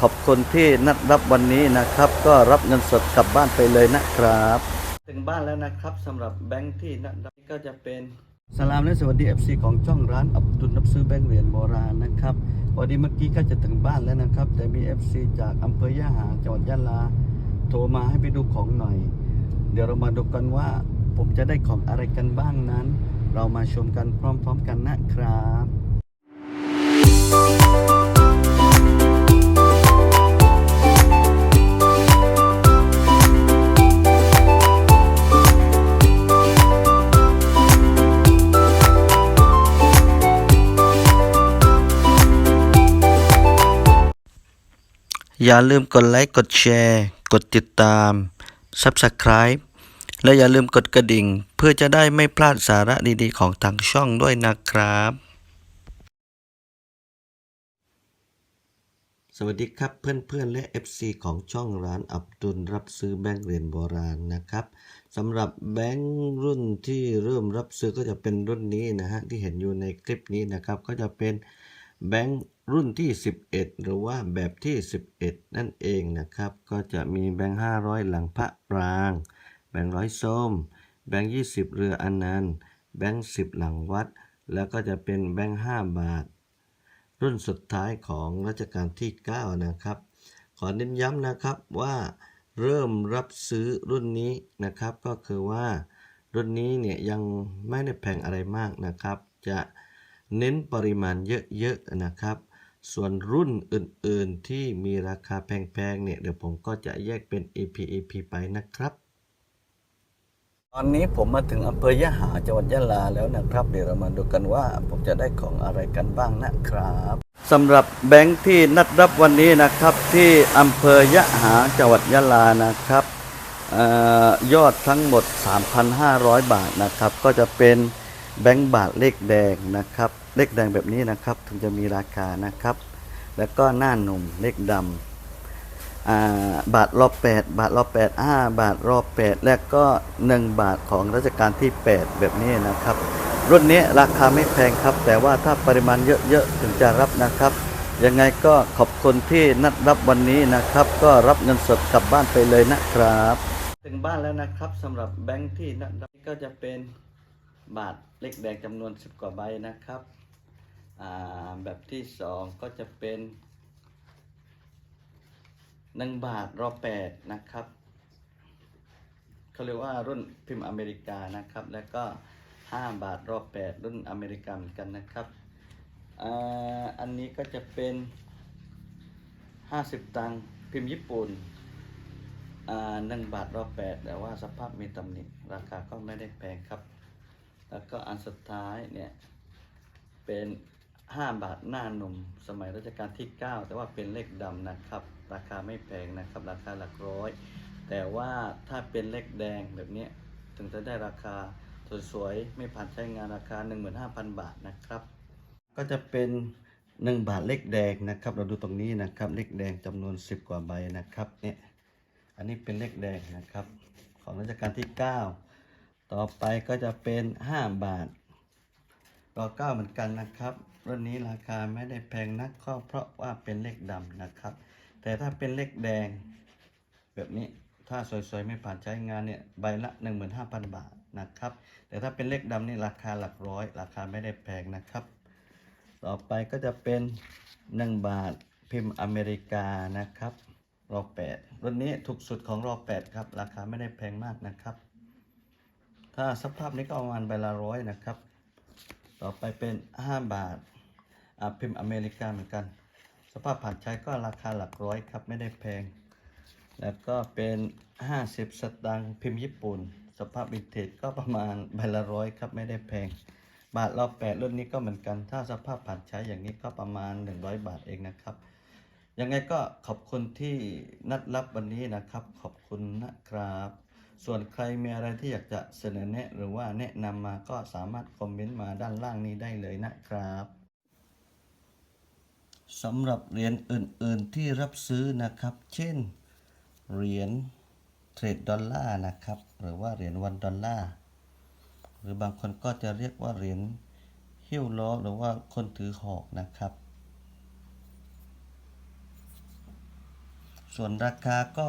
ขอบคุณที่นัดรับวันนี้นะครับ ก็รับเงินสดกลับบ้านไปเลยนะครับ ถึงบ้านแล้วนะครับสำหรับแบงค์ที่นัดรับก็จะเป็นสลามและสวัสดี FC ของช่องร้านอับดุลนับซื้อแบงค์เหรียญโบราณนะครับพอดีเมื่อกี้ก็จะถึงบ้านแล้วนะครับ แต่มี FC จากอำเภอยะหาจังหวัดยะลา โทรมาให้ไปดูของหน่อย เดี๋ยวเรามาดูกันว่า ผมจะได้ของอะไรกันบ้างนั้น เรามาชมกันพร้อม ๆ กันนะครับ อย่าลืมกดไลค์ กดแชร์ กดติดตาม Subscribe และอย่าลืมกดกระดิ่ง เพื่อจะได้ไม่พลาดสาระดีๆ ของทางช่องด้วยนะครับ สวัสดีครับเพื่อนๆและ FC ของช่องร้านอับดุลรับซื้อแบงค์เหรียญโบราณนะครับสำหรับแบงค์รุ่นที่เริ่มรับซื้อก็จะเป็นรุ่นนี้นะฮะที่เห็นอยู่ในคลิปนี้นะครับ ก็จะเป็นแบงค์ รุ่นที่ 11 หรือว่าแบบที่ 11 นั่นเองนะครับ ก็จะมีแบงค์500 หลังพระปราง แบงค์ร้อยส้ม แบงค์20 เรืออนันต์ แบงค์10 หลังวัด แล้วก็จะเป็นแบงค์5บาท รุ่นสุดท้ายของรัชกาลที่ 9 นะครับ ขอเน้นย้ำนะครับว่าเริ่มรับซื้อรุ่นนี้นะครับ ก็คือว่ารุ่นนี้เนี่ยยังไม่ได้แพงอะไรมากนะครับ จะเน้นปริมาณเยอะๆนะครับ ส่วนรุ่นอื่นๆที่มีราคาแพงๆเนี่ยเดี๋ยวผมก็จะแยกเป็น EP EP ไปนะครับ ตอนนี้ผมมาถึงอำเภอยะหาจังหวัดยะลาแล้วนะครับ เดี๋ยวเรามาดูกันว่าผมจะได้ของอะไรกันบ้างนะครับสำหรับแบงค์ที่นัดรับวันนี้นะครับที่อำเภอยะหาจังหวัดยะลานะครับออยอดทั้งหมด 3,500 บาทนะครับ ก็จะเป็น แบงค์บาทเลขแดงนะครับ เลขแดงแบบนี้นะครับ ถึงจะมีราคานะครับ แล้วก็หน้าหนุ่มเลขดำบาทรอบแปดบาทรอบแปดห้าบาทรอบแปดและก็หนึ่งบาทของรัชกาลที่ 8 แบบนี้นะครับ รุ่นนี้ราคาไม่แพงครับ แต่ว่าถ้าปริมาณเยอะๆถึงจะรับนะครับยังไงก็ขอบคุณที่นัดรับวันนี้นะครับ ก็รับเงินสดกลับบ้านไปเลยนะครับ ถึงบ้านแล้วนะครับสำหรับแบงค์ที่นัดรับก็จะเป็นบาท เลขแดงจำนวน10กว่าใบนะครับแบบที่สองก็จะเป็นหนึ่งบาทรอบแปดนะครับเขาเรียกว่ารุ่นพิมพ์อเมริกานะครับ แล้วก็ห้าบาทรอบแปดรุ่นอเมริกาเหมือนกันนะครับอ,อันนี้ก็จะเป็นห้าสิบตังค์พิมพ์ญี่ปุ่นหนึ่งบาทรอบแปดแต่ว่าสภาพมีตำหนิราคาก็ไม่ได้แพงครับ แล้วก็อันสุดท้ายเนี่ยเป็น5บาทหน้าหนุ่มสมัยรัชกาลที่ 9 แต่ว่าเป็นเลขดำนะครับ ราคาไม่แพงนะครับ ราคาหลักร้อย แต่ว่าถ้าเป็นเลขแดงแบบนี้ถึงจะได้ราคาสวยๆไม่ผ่านใช้งานราคา 15,000 บาทนะครับ ก็จะเป็น 1 บาทเลขแดงนะครับ เราดูตรงนี้นะครับเลขแดงจำนวน 10 กว่าใบนะครับเนี่ยอันนี้เป็นเลขแดงนะครับ ของรัชกาลที่ 9 ต่อไปก็จะเป็น 5 บาทรอเก้าเหมือนกันนะครับรุ่นนี้ราคาไม่ได้แพงนักก็เพราะว่าเป็นเลขดำนะครับ แต่ถ้าเป็นเลขแดง แบบนี้ถ้าสวยๆไม่ผ่านใช้งานเนี่ยใบละ 15,000 บาทนะครับ แต่ถ้าเป็นเลขดำนี่ราคาหลักร้อย ราคาไม่ได้แพงนะครับ ต่อไปก็จะเป็น 1 บาทพิมพ์อเมริกานะครับรอ8รุ่นนี้ถูกสุดของรอ8ครับราคาไม่ได้แพงมากนะครับ ถ้าสภาพนี้ก็ประมาณใบละร้อยนะครับ ต่อไปเป็น 5 บาทอาพิมพ์อเมริกาเหมือนกัน สภาพผ่านใช้ก็ราคาหลักร้อยครับไม่ได้แพง แล้วก็เป็น 50 สตางค์พิมพ์ญี่ปุ่น สภาพวินเทจก็ประมาณใบละร้อยครับไม่ได้แพง บาทรอบแปดรุ่นนี้ก็เหมือนกัน ถ้าสภาพผ่านใช้อย่างนี้ก็ประมาณ 100 บาทเองนะครับยังไงก็ขอบคุณที่นัดรับวันนี้นะครับ ขอบคุณนะครับ ส่วนใครมีอะไรที่อยากจะเสนอแนะหรือว่าแนะนำมาก็สามารถคอมเมนต์มาด้านล่างนี้ได้เลยนะครับสำหรับเหรียญอื่น ๆ ที่รับซื้อนะครับ เช่น เหรียญเทรดดอลลาร์นะครับ หรือว่าเหรียญวันดอลลาร์ หรือบางคนก็จะเรียกว่าเหรียญฮิ้วล้อหรือว่าคนถือหอกนะครับ ส่วนราคาก็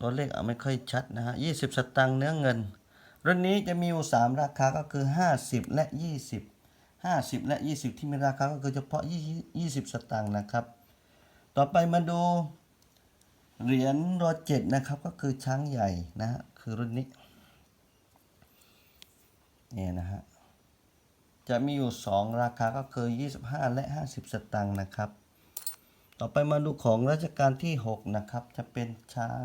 ตัวเลขเอาไม่ค่อยชัดนะฮะ20สตังค์เนื้อเงิน รุ่นนี้จะมีอยู่ 3 ราคาก็คือ 50 และ 20 50 และ 20 ที่มีราคาก็คือเฉพาะ 20 สตังค์นะครับ ต่อไปมาดูเหรียญรอเจ็ดนะครับก็คือช้างใหญ่นะฮะคือรุ่นนี้เนี่ยนะฮะจะมีอยู่ 2 ราคาก็คือ 25 และ 50 สตางค์นะครับ ต่อไปมาดูของรัชกาลที่ 6 นะครับ จะเป็นช้าง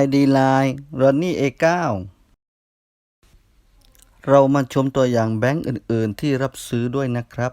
ID Line Ronnie A9 เรามาชมตัวอย่างแบงก์อื่น ๆ ที่รับซื้อด้วยนะครับ